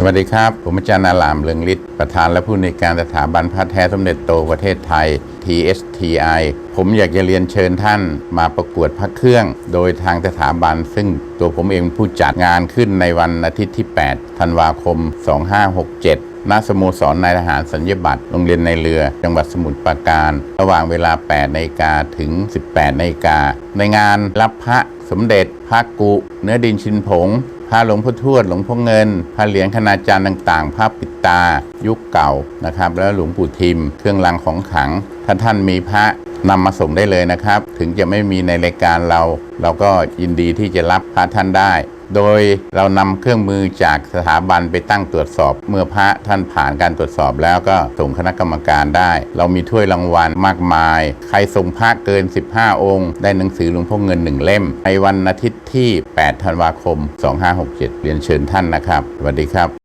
สวัสดีครับ ผมอาจารย์นาลามเลืองฤทธิ์ประธานและผู้ในวยการสถาบันพระแท้สมเด็จโตประเทศไทย TSTI ผมอยากจะเรียนเชิญท่านมาประกวดพระเครื่อง โดยทางสถาบัน ซึ่งตัวผมเองผู้จัดงานขึ้นในวันอาทิตย์ที่ 8 ธันวาคม 2567 ณ สโมสรนายทหารสัญญบัตรโรงเรียนในเรือ จังหวัดสมุทรปราการ ระหว่างเวลา 8นาฬิกาถึง 18นาฬิกาในงานรับพระสมเด็จพระกุ เนื้อดินชินผง พระหลวงพ่อทวดหลวงพ่อเงินพระเหรียญคณาจารย์ต่างๆพระปิดตา ยุคเก่านะครับ แล้วหลวงปู่ทิม เครื่องรางของขลัง ถ้าท่านมีพระนำมาส่งได้เลยนะครับ ถึงจะไม่มีในรายการเรา เราก็ยินดีที่จะรับพระท่านได้ โดยเรานำเครื่องมือจากสถาบันไปตั้งตรวจสอบ เมื่อพระท่านผ่านการตรวจสอบแล้วก็ส่งคณะกรรมการได้ เรามีถ้วยรางวัลมากมาย ใครส่งพระเกิน 15 องค์ ได้หนังสือหลวงพ่อเงินหนึ่งเล่ม ในวันอาทิตย์ที่ 8 ธันวาคม 2567 เรียนเชิญท่านนะครับสวัสดีครับ